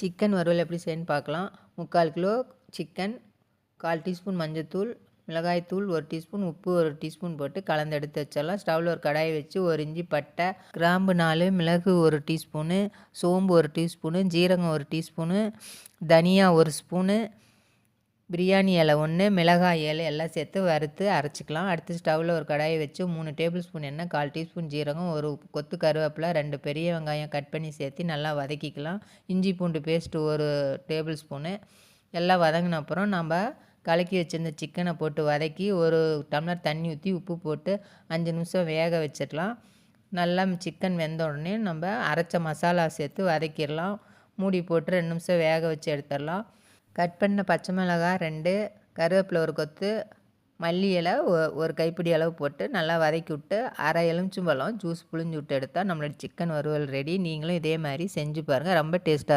Chicken வறுவல் எப்படி செய்யணும்னு பார்க்கலாம். முக்கால் கிலோ சிக்கன் கால் டீஸ்பூன் மஞ்சத்தூள் மிளகாய்த்தூள் ஒரு டீஸ்பூன் உப்பு ஒரு டீஸ்பூன் போட்டு கலந்து எடுத்து வச்சிடலாம். ஸ்டவ்வில் ஒரு கடாயை வச்சு ஒரு இஞ்சி பட்டை கிராம்பு நாலு மிளகு ஒரு டீஸ்பூனு சோம்பு ஒரு டீஸ்பூனு ஜீரகம் ஒரு டீஸ்பூனு தனியா ஒரு ஸ்பூனு பிரியாணி இலை ஒன்று மிளகாய் இலை எல்லாம் சேர்த்து வறுத்து அரைச்சிக்கலாம். அடுத்து ஸ்டவ்வில் ஒரு கடாயை வச்சு மூணு டேபிள் ஸ்பூன் எண்ணெய் கால் டீஸ்பூன் ஜீரகம் ஒரு கொத்து கருவேப்பிலை ரெண்டு பெரிய வெங்காயம் கட் பண்ணி சேர்த்து நல்லா வதக்கிக்கலாம். இஞ்சி பூண்டு பேஸ்ட்டு ஒரு டேபிள் ஸ்பூனு. எல்லாம் வதங்கின அப்புறம் நம்ம கலக்கி வச்சுருந்த சிக்கனை போட்டு வதக்கி ஒரு டம்ளர் தண்ணி ஊற்றி உப்பு போட்டு அஞ்சு நிமிஷம் வேக வச்சிடலாம். நல்லா சிக்கன் வெந்த உடனே நம்ம அரைச்ச மசாலா சேர்த்து வதக்கிடலாம். மூடி போட்டு ரெண்டு நிமிஷம் வேக வச்சு எடுத்துடலாம். கட் பண்ண பச்சை மிளகாய் ரெண்டு கருவேப்பிலை ஒரு கொத்து மல்லி இலை ஒ- ஒரு கைப்பிடி அளவு போட்டு நல்லா வதக்கி விட்டு அரை எலுமிச்சம்பழம் ஜூஸ் புழிஞ்சு விட்டு எடுத்தால் நம்மளோட சிக்கன் வறுவல் ரெடி நீங்களும் இதே மாதிரி செஞ்சு பாருங்கள் ரொம்ப டேஸ்ட்டாக